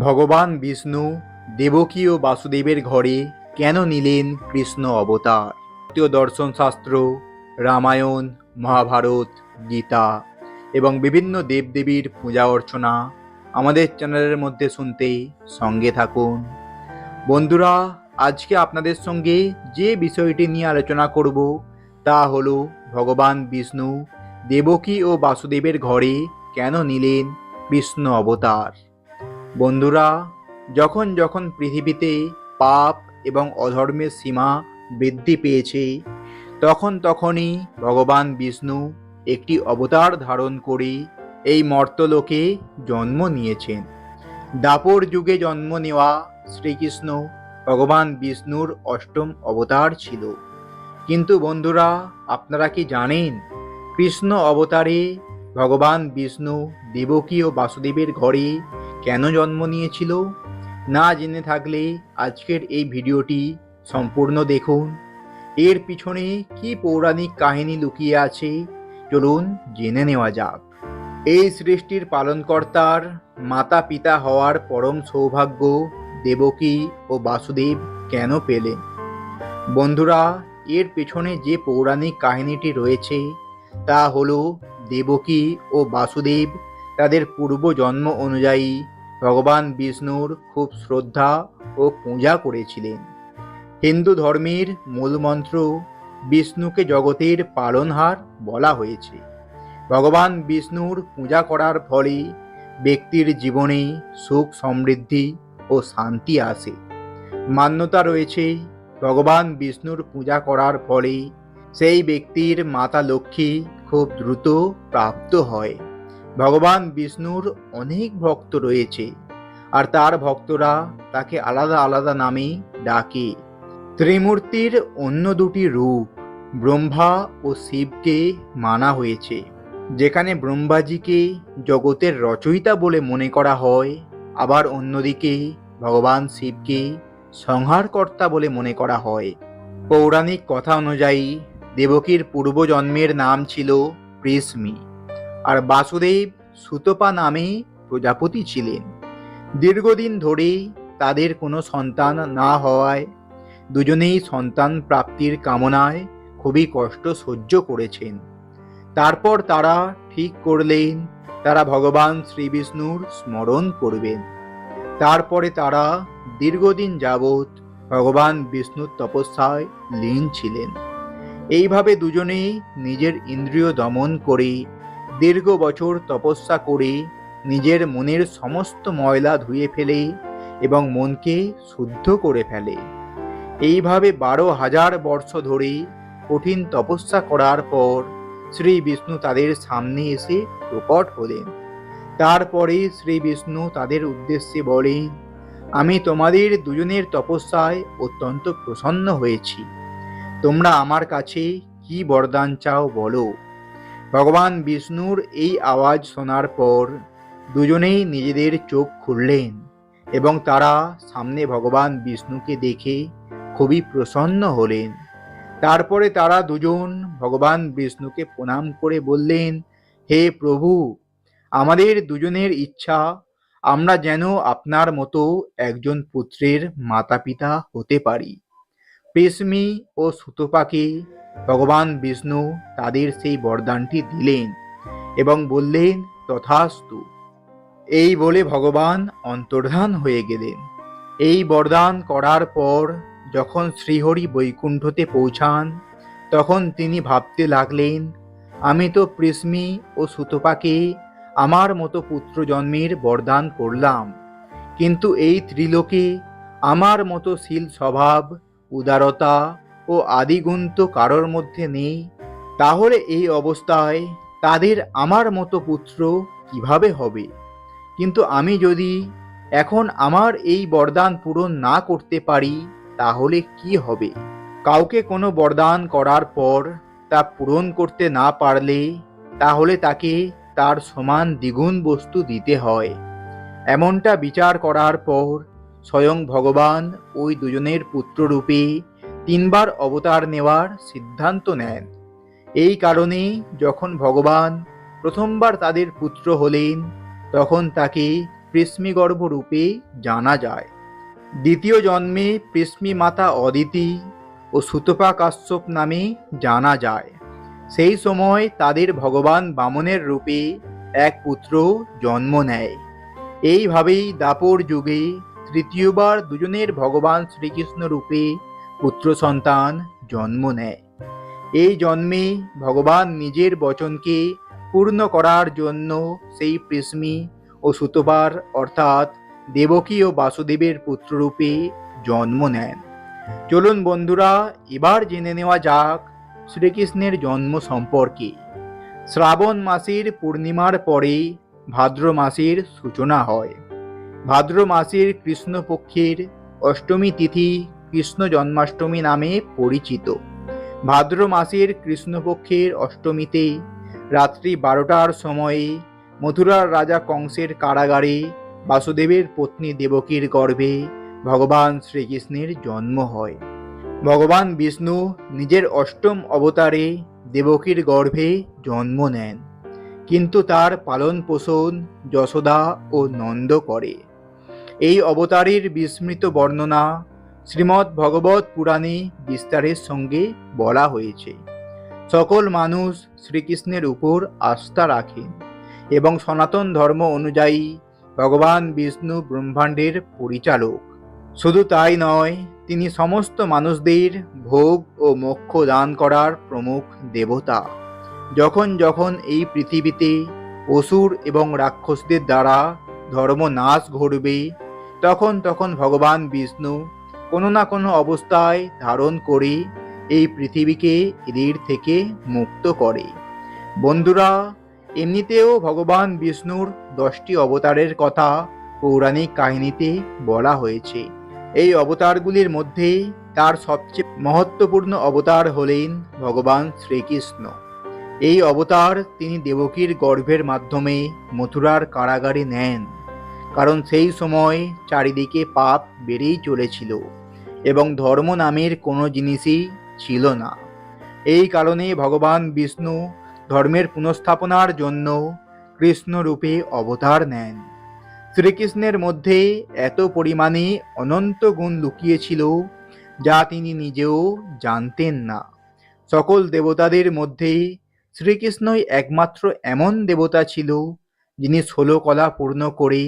ভগবান বিষ্ণু, দেবকী ও বাসুদেবের ঘরে কেন নিলেন কৃষ্ণ অবতার? ভারতীয় দর্শন শাস্ত্র, রামায়ণ, মহাভারত, গীতা এবং বিভিন্ন দেবদেবীর পূজা অর্চনা আমাদের চ্যানেলের মধ্যে শুনতে সঙ্গে থাকুন। বন্ধুরা, আজকে আপনাদের সঙ্গে যে বিষয়টি নিয়ে আলোচনা করব তা হল ভগবান বিষ্ণু, দেবকী ও বাসুদেবের ঘরে কেন নিলেন কৃষ্ণ অবতার? বন্ধুরা, যখন যখন পৃথিবীতে পাপ এবং অধর্মের সীমা বৃদ্ধি পেয়েছে, তখন তখনই ভগবান বিষ্ণু একটি অবতার ধারণ করে এই মর্তলোকে জন্ম নিয়েছেন। দাপর যুগে জন্ম নেওয়া শ্রীকৃষ্ণ ভগবান বিষ্ণুর অষ্টম অবতার ছিল। কিন্তু বন্ধুরা, আপনারা কি জানেন, কৃষ্ণ অবতারে ভগবান বিষ্ণু দেবকী ও বাসুদেবের ঘরে কেন জন্ম নিয়েছিল? না জেনে থাকলে আজকের এই ভিডিওটি সম্পূর্ণ দেখুন। এর পিছনে কি পৌরাণিক কাহিনী লুকিয়ে আছে? চলুন জেনে নেওয়া যাক। এই সৃষ্টির পালনকর্তার মাতা পিতা হওয়ার পরম সৌভাগ্য দেবকী ও বাসুদেব কেন পেলেন? বন্ধুরা, এর পেছনে যে পৌরাণিক কাহিনীটি রয়েছে, তা হলো দেবকী ও বাসুদেব তাদের পূর্বজন্ম অনুযায়ী ভগবান বিষ্ণুর খুব শ্রদ্ধা ও পূজা করেছিলেন। হিন্দু ধর্মের মূলমন্ত্র বিষ্ণুকে জগতের পালনহার বলা হয়েছে। ভগবান বিষ্ণুর পূজা করার ফলে ব্যক্তির জীবনে সুখ সমৃদ্ধি ও শান্তি আসে। মান্যতা রয়েছে ভগবান বিষ্ণুর পূজা করার ফলে সেই ব্যক্তির মাতা লক্ষ্মী খুব দ্রুত প্রাপ্ত হয়। ভগবান বিষ্ণুর অনেক ভক্ত রয়েছে, আর তার ভক্তরা তাকে আলাদা আলাদা নামে ডাকে। ত্রিমূর্তির অন্য দুটি রূপ, ব্রহ্মা ও শিবকে মানা হয়েছে। যেখানে ব্রহ্মাজিকে জগতের রচয়িতা বলে মনে করা হয়, আবার অন্যদিকে ভগবান শিবকে সংহারকর্তা বলে মনে করা হয়। পৌরাণিক কথা অনুযায়ী দেবকীর পূর্বজন্মের নাম ছিল পৃষ্মি আর বাসুদেব সুতপা নামে প্রজাপতি ছিলেন। দীর্ঘদিন ধরে তাদের কোনো সন্তান না হওয়ায় দুজনেই সন্তান প্রাপ্তির কামনায় খুবই কষ্ট সহ্য করেছেন। তারপর তারা ঠিক করলেন, তারা ভগবান শ্রী বিষ্ণুর স্মরণ করবেন। তারপরে তারা দীর্ঘদিন যাবৎ ভগবান বিষ্ণুর তপস্যায় লীন ছিলেন। এইভাবে দুজনেই নিজের ইন্দ্রিয় দমন করে দীর্ঘ বছর তপস্যা করে নিজের মনের সমস্ত ময়লা ধুয়ে ফেলে এবং মনকে শুদ্ধ করে ফেলে। এইভাবে বারো হাজার বর্ষ ধরে কঠিন তপস্যা করার পর শ্রী বিষ্ণু তাদের সামনে এসে প্রকট হলেন। তারপরে শ্রী বিষ্ণু তাদের উদ্দেশ্যে বলেন, আমি তোমাদের দুজনের তপস্যায় অত্যন্ত প্রসন্ন হয়েছি। তোমরা আমার কাছে কি বরদান চাও বলো? ভগবান বিষ্ণুর এই আওয়াজ শোনার পর দুজনেই নিজেদের চোখ খুললেন এবং তারা সামনে ভগবান বিষ্ণুকে দেখে খুবই প্রসন্ন হলেন। তারপরে তারা দুজন ভগবান বিষ্ণুকে প্রণাম করে বললেন, হে প্রভু, আমাদের দুজনের ইচ্ছা, আমরা যেন আপনার মতো একজন পুত্রের মাতা পিতা হতে পারি। পেশমি ও সুতপাকে ভগবান বিষ্ণু তাদের সেই বরদানটি দিলেন এবং বললেন, তথাস্তু। এই বলে ভগবান অন্তর্ধান হয়ে গেলেন। এই বরদান করার পর যখন শ্রীহরি বৈকুণ্ঠতে পৌঁছান, তখন তিনি ভাবতে লাগলেন, আমি তো পৃষ্মি ও সুতপাকে আমার মতো পুত্র জন্মের বরদান করলাম। কিন্তু এই ত্রিলোকে আমার মতো শীল স্বভাব উদারতা ও আদিগুণ তো কারোর মধ্যে নেই, তাহলে এই অবস্থায় তাদের আমার মতো পুত্র কীভাবে হবে? কিন্তু আমি যদি এখন আমার এই বরদান পূরণ না করতে পারি, তাহলে কি হবে? কাউকে কোনো বরদান করার পর তা পূরণ করতে না পারলে, তাহলে তাকে তার সমান দ্বিগুণ বস্তু দিতে হয়। এমনটা বিচার করার পর স্বয়ং ভগবান ওই দুজনের পুত্ররূপে তিনবার অবতার নেওয়ার সিদ্ধান্ত নেন। এই কারণে যখন ভগবান প্রথমবার তাদের পুত্র হলেন, তখন তাকে রূপে জানা যায়। দ্বিতীয় জন্মে পৃষ্মি মাতা অদিতি ও সুতপা কাশ্যপ নামে জানা যায়। সেই সময় তাদের ভগবান বামনের রূপে এক পুত্র জন্ম নেয়। এইভাবেই দাপর যুগে তৃতীয়বার দুজনের ভগবান শ্রীকৃষ্ণ রূপে পুত্র সন্তান জন্ম নেয়। এই জন্মে ভগবান নিজের বচনকে পূর্ণ করার জন্য সেই পৃষ্মি ও সুতবার অর্থাৎ দেবকী ও বাসুদেবের পুত্ররূপে জন্ম নেন। চলুন বন্ধুরা, এবার জেনে নেওয়া যাক শ্রীকৃষ্ণের জন্ম সম্পর্কে। শ্রাবণ মাসের পূর্ণিমার পরে ভাদ্র মাসের সূচনা হয়। ভাদ্র মাসের কৃষ্ণপক্ষের অষ্টমী তিথি কৃষ্ণ জন্মাষ্টমী নামে পরিচিত। ভাদ্র মাসের কৃষ্ণপক্ষের অষ্টমীতে রাত্রি বারোটার সময়ে মথুরার রাজা কংসের কারাগারে বাসুদেবের পত্নী দেবকীর গর্ভে ভগবান শ্রীকৃষ্ণের জন্ম হয়। ভগবান বিষ্ণু নিজের অষ্টম অবতারে দেবকীর গর্ভে জন্ম নেন, কিন্তু তার পালন পোষণ যশোদা ও নন্দ করে। এই অবতারের বিস্মৃত বর্ণনা শ্রীমদ্ ভগবত পুরাণে বিস্তারের সঙ্গে বলা হয়েছে। সকল মানুষ শ্রীকৃষ্ণের উপর আস্থা রাখেন এবং সনাতন ধর্ম অনুযায়ী ভগবান বিষ্ণু ব্রহ্মাণ্ডের পরিচালক। শুধু তাই নয়, তিনি সমস্ত মানুষদের ভোগ ও মোক্ষ দান করার প্রমুখ দেবতা। যখন যখন এই পৃথিবীতে অসুর এবং রাক্ষসদের দ্বারা ধর্ম নাশ ঘটবে তখন তখন ভগবান বিষ্ণু কোনো না কোনো অবস্থায় ধারণ করে এই পৃথিবীকে এদের থেকে মুক্ত করে। বন্ধুরা, এমনিতেও ভগবান বিষ্ণুর দশটি অবতারের কথা পৌরাণিক কাহিনীতে বলা হয়েছে। এই অবতারগুলির মধ্যে তার সবচেয়ে মহত্বপূর্ণ অবতার হলেন ভগবান শ্রীকৃষ্ণ। এই অবতার তিনি দেবকীর গর্ভের মাধ্যমে মথুরার কারাগারে নেন। কারণ সেই সময় চারিদিকে পাপ বেড়েই চলেছিল এবং ধর্ম নামের কোনো জিনিসই ছিল না। এই কারণে ভগবান বিষ্ণু ধর্মের পুনঃস্থাপনার জন্য কৃষ্ণরূপে অবতার নেন। শ্রীকৃষ্ণের মধ্যে এত পরিমাণে অনন্ত গুণ লুকিয়েছিল যা তিনি নিজেও জানতেন না। সকল দেবতাদের মধ্যে শ্রীকৃষ্ণই একমাত্র এমন দেবতা ছিল যিনি ষোলো কলা পূর্ণ করে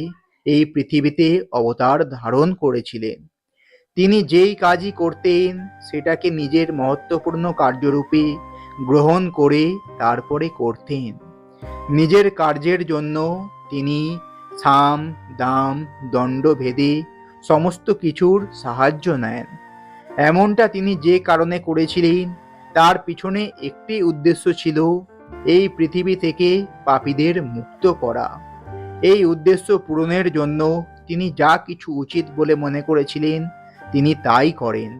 এই পৃথিবীতে অবতার ধারণ করেছিলেন। তিনি যেই কাজই করতেন, সেটাকে নিজের মহত্বপূর্ণ কার্যরূপে গ্রহণ করে তারপরে করতেন। নিজের কার্যের জন্য তিনি সাম, দাম দণ্ড ভেদে সমস্ত কিছুর সাহায্য নেন। এমনটা তিনি যে কারণে করেছিলেন, তার পিছনে একটি উদ্দেশ্য ছিল এই পৃথিবী থেকে পাপীদের মুক্ত করা। এই উদ্দেশ্য পূরণের জন্য তিনি যা কিছু উচিত বলে মনে করেছিলেন, তিনি তাই করেন।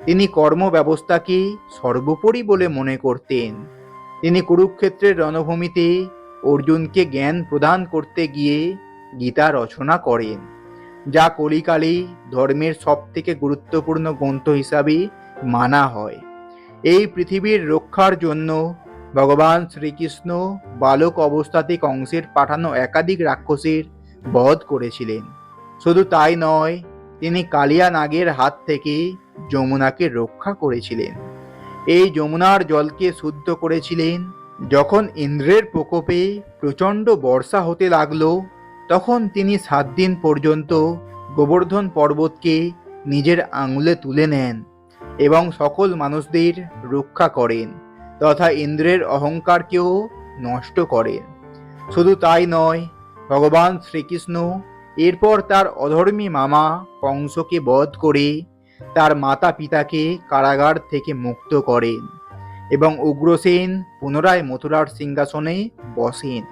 তিনি কর্ম ব্যবস্থাকে সর্বোপরি বলে মনে করতেন। তিনি কুরুক্ষেত্রের রণভূমিতে অর্জুনকে জ্ঞান প্রদান করতে গিয়ে গীতা রচনা করেন, যা কলিকালে ধর্মের সবথেকে গুরুত্বপূর্ণ গ্রন্থ হিসাবে মানা হয়। এই পৃথিবীর রক্ষার জন্য ভগবান শ্রীকৃষ্ণ বালক অবস্থাতে কংসের পাঠানো একাধিক রাক্ষসের বধ করেছিলেন। শুধু তাই নয়, তিনি কালিয়া নাগের হাত থেকে যমুনাকে রক্ষা করেছিলেন। এই যমুনার জলকে শুদ্ধ করেছিলেন। যখন ইন্দ্রের প্রকোপে প্রচণ্ড বর্ষা হতে লাগল, তখন তিনি সাত দিন পর্যন্ত গোবর্ধন পর্বতকে নিজের আঙুলে তুলে নেন এবং সকল মানুষদের রক্ষা করেন। তথা ইন্দ্রের অহংকারকেও নষ্ট করে। শুধু তাই নয়, ভগবান শ্রীকৃষ্ণ এরপর তার অধর্মী মামা কংসকে বধ করে তার মাতা পিতাকে কারাগার থেকে মুক্ত করেন এবং উগ্রসেন পুনরায় মথুরার সিংহাসনে বসেন।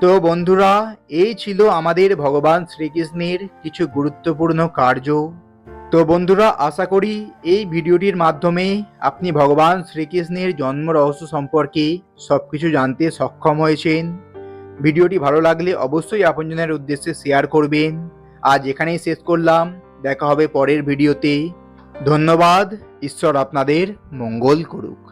তো বন্ধুরা, এই ছিল আমাদের ভগবান শ্রীকৃষ্ণের কিছু গুরুত্বপূর্ণ কার্য। তো বন্ধুরা, আশা করি এই ভিডিওটির মাধ্যমে আপনি ভগবান শ্রীকৃষ্ণের জন্ম রহস্য সম্পর্কে সব কিছু জানতে সক্ষম হয়েছেন। ভিডিওটি ভালো লাগলে অবশ্যই আপনজনের উদ্দেশ্যে শেয়ার করবেন। আজ এখানেই শেষ করলাম। দেখা হবে পরের ভিডিওতে। ধন্যবাদ। ঈশ্বর আপনাদের মঙ্গল করুক।